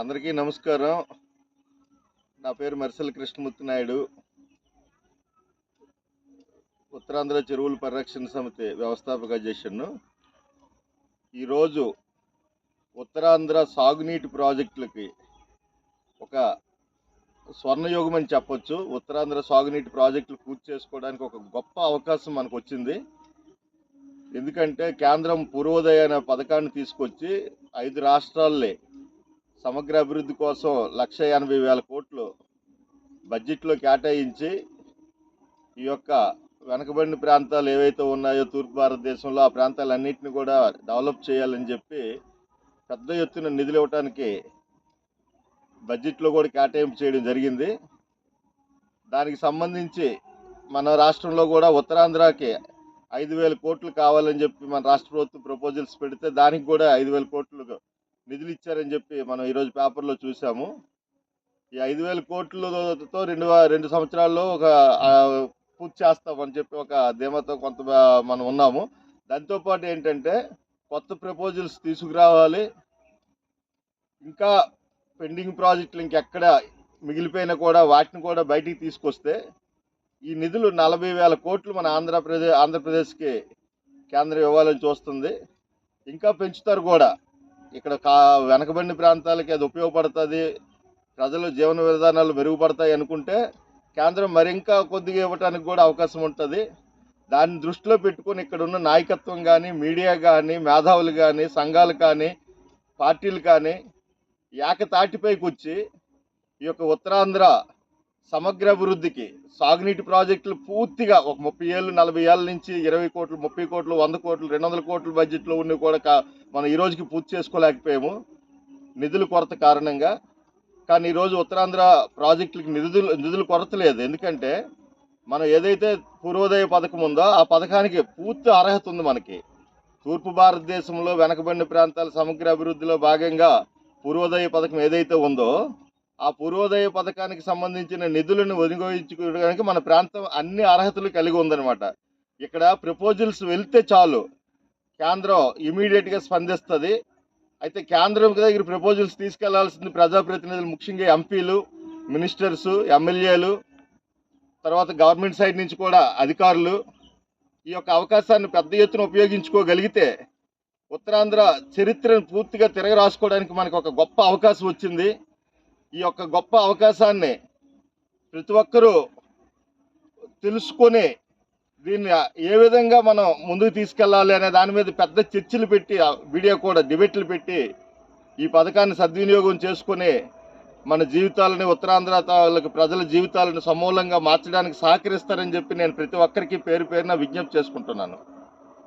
అందరికీ నమస్కారం. నా పేరు మరిసెల కృష్ణమూర్తి నాయుడు. ఉత్తరాంధ్ర చెరువుల పరిరక్షణ సమితి వ్యవస్థాపక అధ్యక్షుడు ఈరోజు ఉత్తరాంధ్ర సాగునీటి ప్రాజెక్టులకి ఒక స్వర్ణయోగం అని చెప్పొచ్చు. ఉత్తరాంధ్ర సాగునీటి ప్రాజెక్టులు పూర్తి చేసుకోవడానికి ఒక గొప్ప అవకాశం మనకు వచ్చింది. ఎందుకంటే కేంద్రం పూర్వోదయ అనే పథకాన్ని తీసుకొచ్చి ఐదు రాష్ట్రాల్లే సమగ్ర అభివృద్ధి కోసం లక్ష ఎనభై వేల కోట్లు బడ్జెట్లో కేటాయించి ఈ యొక్క వెనకబడిన ప్రాంతాలు ఏవైతే ఉన్నాయో తూర్పు భారతదేశంలో ఆ ప్రాంతాలన్నింటిని కూడా డెవలప్ చేయాలని చెప్పి పెద్ద ఎత్తున నిధులు ఇవ్వటానికి బడ్జెట్లో కూడా కేటాయింపు చేయడం జరిగింది. దానికి సంబంధించి మన రాష్ట్రంలో కూడా ఉత్తరాంధ్రకి ఐదు వేల కోట్లు కావాలని చెప్పి మన రాష్ట్ర ప్రభుత్వం ప్రపోజల్స్ పెడితే దానికి కూడా ఐదు వేల కోట్లు నిధులు ఇచ్చారని చెప్పి మనం ఈరోజు పేపర్లో చూసాము. ఈ ఐదు వేల కోట్లతో రెండు రెండు సంవత్సరాల్లో ఒక పూర్తి చేస్తామని చెప్పి ఒక ధీమాతో కొంత మనం ఉన్నాము. దాంతోపాటు ఏంటంటే కొత్త ప్రపోజల్స్ తీసుకురావాలి. ఇంకా పెండింగ్ ప్రాజెక్టులు ఇంకెక్కడ మిగిలిపోయినా కూడా వాటిని కూడా బయటికి తీసుకొస్తే ఈ నిధులు నలభై వేల కోట్లు మన ఆంధ్రప్రదేశ్ ఆంధ్రప్రదేశ్కి కేంద్రం ఇవ్వాలని చూస్తుంది. ఇంకా పెంచుతారు కూడా. ఇక్కడ కా వెనకబడిన ప్రాంతాలకి అది ఉపయోగపడుతుంది. ప్రజలు జీవన విధానాలు మెరుగుపడతాయి అనుకుంటే కేంద్రం మరింకా కొద్దిగా ఇవ్వటానికి కూడా అవకాశం ఉంటుంది. దాన్ని దృష్టిలో పెట్టుకొని ఇక్కడ ఉన్న నాయకత్వం కానీ మీడియా కానీ మేధావులు కానీ సంఘాలు కానీ పార్టీలు కానీ ఏకతాటిపైకి వచ్చి ఈ యొక్క ఉత్తరాంధ్ర సమగ్ర అభివృద్ధికి సాగునీటి ప్రాజెక్టులు పూర్తిగా ఒక ముప్పై ఏళ్ళు నలభై ఏళ్ళ నుంచి ఇరవై కోట్లు ముప్పై కోట్లు వంద కోట్లు రెండు వందల కోట్ల బడ్జెట్లో ఉన్నవి కూడా కా- మనం ఈ రోజుకి పూర్తి చేసుకోలేకపోయాము. నిధుల కొరత కారణంగా. కానీ ఈరోజు ఉత్తరాంధ్ర ప్రాజెక్టులకి నిధులు నిధుల కొరత లేదు. ఎందుకంటే మనం ఏదైతే పూర్వోదయ పథకం ఉందో ఆ పథకానికి పూర్తి అర్హత ఉంది మనకి. తూర్పు భారతదేశంలో వెనకబడిన ప్రాంతాల సమగ్ర అభివృద్ధిలో భాగంగా పూర్వోదయ పథకం ఏదైతే ఉందో ఆ పూర్వోదయ పథకానికి సంబంధించిన నిధులను వినియోగించుకోవడానికి మన ప్రాంతం అన్ని అర్హతలు కలిగి ఉందన్నమాట. ఇక్కడ ప్రపోజల్స్ వెళ్తే చాలు. కేంద్రం ఇమీడియట్గా స్పందిస్తుంది. అయితే కేంద్రం దగ్గర ప్రపోజల్స్ తీసుకెళ్ళాల్సింది ప్రజాప్రతినిధులు ముఖ్యంగా ఎంపీలు మినిస్టర్స్ ఎమ్మెల్యేలు తర్వాత గవర్నమెంట్ సైడ్ నుంచి కూడా అధికారులు ఈ యొక్క అవకాశాన్ని పెద్ద ఎత్తున ఉపయోగించుకోగలిగితే ఉత్తరాంధ్ర చరిత్రను పూర్తిగా తిరగ రాసుకోవడానికి మనకు ఒక గొప్ప అవకాశం వచ్చింది. ఈ యొక్క గొప్ప అవకాశాన్ని ప్రతి ఒక్కరూ తెలుసుకొని దీన్ని ఏ విధంగా మనం ముందుకు తీసుకెళ్ళాలి అనే దాని మీద పెద్ద చర్చలు పెట్టి ఆ వీడియో కూడా డిబేట్లు పెట్టి ఈ పథకాన్ని సద్వినియోగం చేసుకొని మన జీవితాలని ఉత్తరాంధ్ర ప్రజల జీవితాలను సమూలంగా మార్చడానికి సహకరిస్తారని చెప్పి నేను ప్రతి ఒక్కరికి పేరు పేరున విజ్ఞప్తి చేసుకుంటున్నాను.